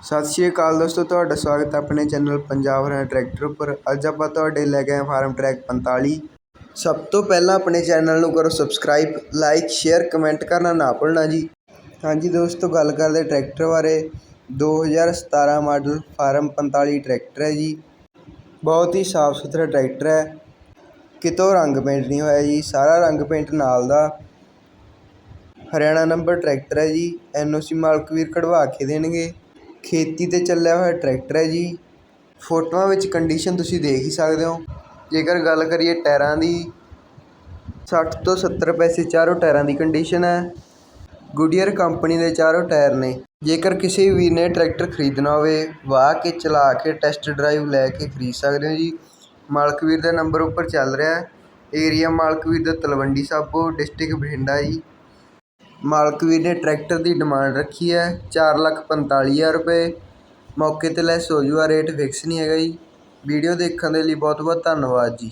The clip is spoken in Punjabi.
ਸਤਿ ਸ਼੍ਰੀ ਅਕਾਲ ਦੋਸਤੋ, ਤੁਹਾਡਾ ਸਵਾਗਤ ਹੈ ਆਪਣੇ ਚੈਨਲ ਪੰਜਾਬ ਹਰਿਆਣਾ ਟਰੈਕਟਰ ਉੱਪਰ। ਅੱਜ ਆਪਾਂ ਤੁਹਾਡੇ ਲੈ ਕੇ ਫਾਰਮ ਟਰੈਕ 45 ਸਭ ਤੋਂ ਪਹਿਲਾਂ ਆਪਣੇ ਚੈਨਲ ਨੂੰ ਕਰੋ ਸਬਸਕ੍ਰਾਈਬ, ਲਾਈਕ, ਸ਼ੇਅਰ, ਕਮੈਂਟ ਕਰਨਾ ਨਾ ਭੁੱਲਣਾ ਜੀ। ਹਾਂਜੀ ਦੋਸਤੋ, ਗੱਲ ਕਰਦੇ ਟਰੈਕਟਰ ਬਾਰੇ। 2017 ਮਾਡਲ ਫਾਰਮ 45 ਟਰੈਕਟਰ ਹੈ ਜੀ। ਬਹੁਤ ਹੀ ਸਾਫ਼ ਸੁਥਰਾ ਟਰੈਕਟਰ ਹੈ। ਕਿਤੋਂ ਰੰਗ ਪੇਂਟ ਨਹੀਂ ਹੋਇਆ ਜੀ, ਸਾਰਾ ਰੰਗ ਪੇਂਟ ਨਾਲ ਦਾ। ਹਰਿਆਣਾ ਨੰਬਰ ਟਰੈਕਟਰ ਹੈ ਜੀ ਐਨਓਸੀ ਮਾਲਕ ਵੀਰ ਕਢਵਾ ਕੇ ਦੇਣਗੇ। ਖੇਤੀ ਤੇ ਚੱਲਿਆ ਹੋਇਆ ਟਰੈਕਟਰ ਹੈ ਜੀ। ਫੋਟੋਆਂ ਵਿੱਚ ਕੰਡੀਸ਼ਨ ਤੁਸੀਂ ਦੇਖ ਹੀ ਸਕਦੇ ਹੋ। ਜੇਕਰ ਗੱਲ ਕਰੀਏ ਟਾਇਰਾਂ ਦੀ, ਸੱਠ ਤੋਂ 70 ਪੈਸੇ ਚਾਰੋਂ ਟਾਇਰਾਂ ਦੀ ਕੰਡੀਸ਼ਨ ਹੈ। ਗੁਡੀਅਰ ਕੰਪਨੀ ਦੇ ਚਾਰੋਂ ਟਾਇਰ ਨੇ। ਜੇਕਰ ਕਿਸੇ ਵੀਰ ਨੇ ਟਰੈਕਟਰ ਖਰੀਦਣਾ ਹੋਵੇ, ਵਾਹ ਕੇ ਚਲਾ ਕੇ ਟੈਸਟ ਡਰਾਈਵ ਲੈ ਕੇ ਖਰੀਦ ਸਕਦੇ ਹੋ ਜੀ। ਮਾਲਕ ਵੀਰ ਦਾ ਨੰਬਰ ਉੱਪਰ ਚੱਲ ਰਿਹਾ ਏਰੀਆ ਮਾਲਕ ਵੀਰ ਦਾ ਤਲਵੰਡੀ ਸਾਬੋ ਡਿਸਟ੍ਰਿਕਟ ਬਠਿੰਡਾ ਜੀ। ਮਾਲਕ ਵੀਰ ਨੇ ਟਰੈਕਟਰ ਦੀ ਡਿਮਾਂਡ ਰੱਖੀ ਹੈ। ਚਾਰ ਲੱਖ ਪੰਤਾਲੀ ਹਜ਼ਾਰ ਰੁਪਏ। ਮੌਕੇ 'ਤੇ ਲੈਸ ਹੋ ਜੂਗਾ ਰੇਟ ਫਿਕਸ ਨਹੀਂ ਹੈਗਾ ਜੀ। ਵੀਡੀਓ ਦੇਖਣ ਦੇ ਲਈ ਬਹੁਤ ਬਹੁਤ ਧੰਨਵਾਦ ਜੀ।